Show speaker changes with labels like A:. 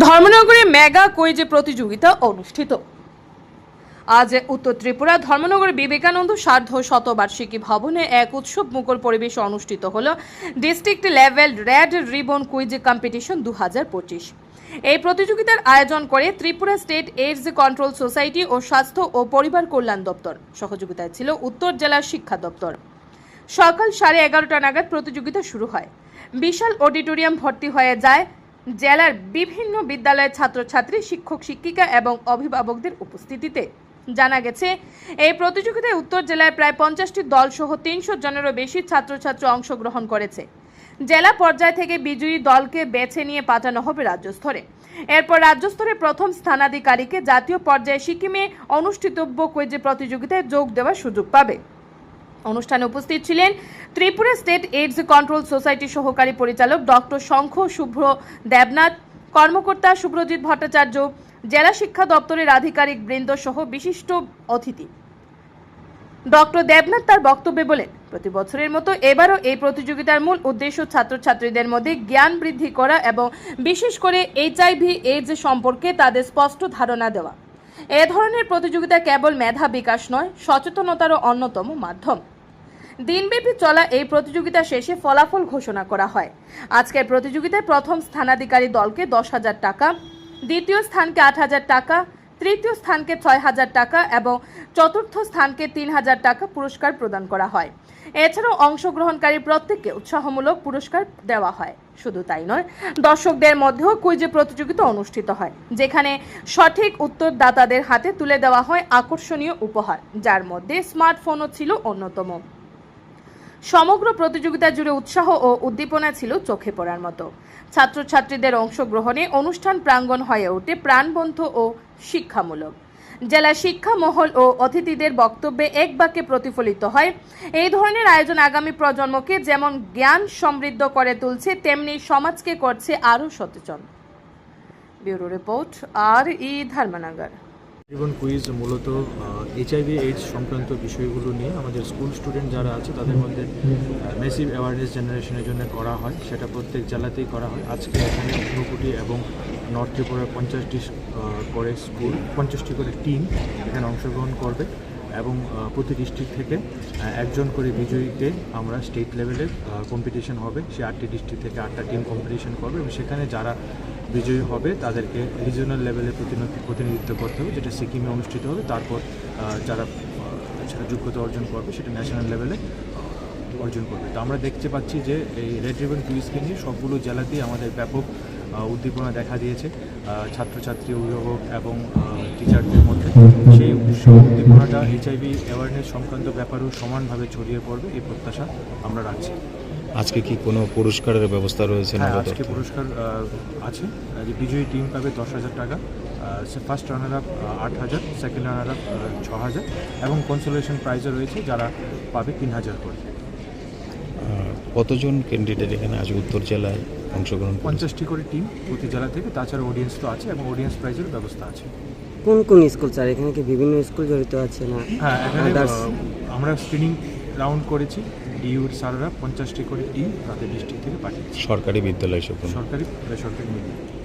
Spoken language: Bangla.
A: ধর্মনগরে মেগা কুইজ প্রতিযোগিতা অনুষ্ঠিত। আজ উত্তর ত্রিপুরা, ধর্মনগর বিবেকানন্দ সার্ধ শতবার্ষিকী ভবনে এক উৎসব মুখর পরিবেশ অনুষ্ঠিত হল district level red ribbon quiz competition দু হাজার পঁচিশ। এই প্রতিযোগিতার আয়োজন করে Tripura state AIDS control society ও স্বাস্থ্য ও পরিবার কল্যাণ দপ্তর। সহযোগিতায় ছিল উত্তর জেলার শিক্ষা দপ্তর। সকাল সাড়ে এগারোটা নাগাদ প্রতিযোগিতা শুরু হয়। বিশাল অডিটোরিয়াম ভর্তি হয়ে যায় জেলার বিভিন্ন বিদ্যালয়ের ছাত্রছাত্রী, শিক্ষক, শিক্ষিকা এবং অভিভাবকদের উপস্থিতিতে জানা গেছে, এই প্রতিযোগিতায় উত্তর জেলায় প্রায় পঞ্চাশটি দল সহ তিনশো জনেরও বেশি ছাত্রছাত্রী অংশগ্রহণ করেছে। জেলা পর্যায় থেকে বিজয়ী দলকে বেছে নিয়ে পাঠানো হবে রাজ্য স্তরে এরপর রাজ্য স্তরে প্রথম স্থানাধিকারীকে জাতীয় পর্যায়ে সিকিমে অনুষ্ঠিতব্য কুইজ প্রতিযোগিতায় যোগ দেওয়ার সুযোগ পাবে। অনুষ্ঠানে উপস্থিত ছিলেন ত্রিপুরা স্টেট এইডস কন্ট্রোল সোসাইটির সহকারী পরিচালক ডক্টর শঙ্খ শুভ্র দেবনাথ, কর্মকর্তা সুব্রজিৎ ভট্টাচার্য, জেলা শিক্ষা দপ্তরের আধিকারিক বৃন্দ সহ বিশিষ্ট অতিথি। ডক্টর দেবনাথ তার বক্তব্যে বলেন, প্রতি বছরের মতো এবারও এই প্রতিযোগিতার মূল উদ্দেশ্য ছাত্রছাত্রীদের মধ্যে জ্ঞান বৃদ্ধি করা এবং বিশেষ করে এইচআইভি এইডস সম্পর্কে তাদের স্পষ্ট ধারণা দেওয়া। এ ধরনের প্রতিযোগিতা কেবল মেধা বিকাশ নয়, সচেতনতারও অন্যতম মাধ্যম। দিনব্যাপী চলা এই প্রতিযোগিতা শেষে ফলাফল ঘোষণা করা হয়। আজকের প্রতিযোগিতায় প্রথম স্থানাধিকারী দলকে দশ হাজার টাকা, দ্বিতীয় স্থানকে আট হাজার টাকা, তৃতীয় স্থানকে ছয় হাজার টাকা এবং চতুর্থ স্থানকে তিন হাজার টাকা পুরস্কার প্রদান করা হয়। এছাড়াও অংশগ্রহণকারী প্রত্যেককে উৎসাহমূলক পুরস্কার দেওয়া হয়। শুধু তাই নয়, দর্শকদের মধ্যেও কুইজে প্রতিযোগিতা অনুষ্ঠিত হয়, যেখানে সঠিক উত্তরদাতাদের হাতে তুলে দেওয়া হয় আকর্ষণীয় উপহার, যার মধ্যে স্মার্টফোনও ছিল অন্যতম। সমগ্র প্রতিযোগিতা জুড়ে উৎসাহ ও উদ্দীপনা ছিল চোখে পড়ার মতো। ছাত্রছাত্রীদের অংশগ্রহণে অনুষ্ঠান প্রাঙ্গণ হয়ে ওঠে প্রাণবন্ধ ও শিক্ষামূলক। জেলা শিক্ষা মহল ও অতিথিদের বক্তব্যে এক বাক্যে প্রতিফলিত হয়, এই ধরনের আয়োজন আগামী প্রজন্মকে যেমন জ্ঞান সমৃদ্ধ করে তুলছে, তেমনি সমাজকে করছে আরও সচেতন। ব্যুরো রিপোর্ট, আর ই ধর্মনগর।
B: জীবন কুইজ মূলত এইচআইভি এইডস সংক্রান্ত বিষয়গুলো নিয়ে আমাদের স্কুল স্টুডেন্ট যারা আছে, তাদের মধ্যে মেসিভ অ্যাওয়ারনেস জেনারেশনের জন্য করা হয়। সেটা প্রত্যেক জেলাতেই করা হয়। আজকে এখানে ঊনকোটি এবং নর্থ ত্রিপুরার পঞ্চাশটি করে স্কুল পঞ্চাশটি করে টিম এখানে অংশগ্রহণ করবে এবং প্রতি ডিস্ট্রিক্ট থেকে একজন করে বিজয়ীকে আমরা স্টেট লেভেলের কম্পিটিশন হবে। সে আটটি ডিস্ট্রিক্ট থেকে আটটা টিম কম্পিটিশন করবে এবং সেখানে যারা বিজয়ী হবে, তাদেরকে রিজিওনাল লেভেলে প্রতিনিধি- প্রতিনিধিত্ব করতে হবে, যেটা সিকিমে অনুষ্ঠিত হবে। তারপর যারা সেটা যোগ্যতা অর্জন করবে, সেটা ন্যাশনাল লেভেলে অর্জন করবে। তো আমরা দেখতে পাচ্ছি যে এই রেড রিবন কুইজকে নিয়ে সবগুলো জেলাতেই আমাদের ব্যাপক উদ্দীপনা দেখা দিয়েছে ছাত্রছাত্রী, অভিভাবক এবং টিচারদের মধ্যে। সেই উদ্দীপনাটা এইচআইভি অ্যাওয়ারনেস সংক্রান্ত ব্যাপারেও সমানভাবে ছড়িয়ে পড়বে, এই প্রত্যাশা আমরা রাখছি।
C: আজকে কি কোনো পুরস্কারের ব্যবস্থা রয়েছে
B: হ্যাঁ আজকে পুরস্কার আছে। যে বিজয়ী টিম পাবে দশ হাজার টাকা। ফার্স্ট রানার আপ আট হাজার সেকেন্ড রানার আপ ছ হাজার এবং কনসোলেশন প্রাইজও রয়েছে যারা পাবে তিন হাজার করে।
C: কতজন ক্যান্ডিডেট এখানে আজ উত্তর জেলায় অংশগ্রহণ
B: পঞ্চাশটি করে টিম প্রতি জেলা থেকে তাছাড়া অডিয়েন্স তো আছে এবং অডিয়েন্স প্রাইজের ব্যবস্থা আছে।
D: কোন কোন স্কুল স্যার? এখানে কি বিভিন্ন স্কুল জড়িত আছে না
B: হ্যাঁ এখানে আমরা স্ক্রিনিং রাউন্ড করেছি। ডিউর সাররা পঞ্চাশটি করে ডি তাদের ডিস্ট্রিক্ট থেকে পাঠিয়েছি।
C: সরকারি বিদ্যালয়
B: সরকারি বেসরকারি মিলিয়ে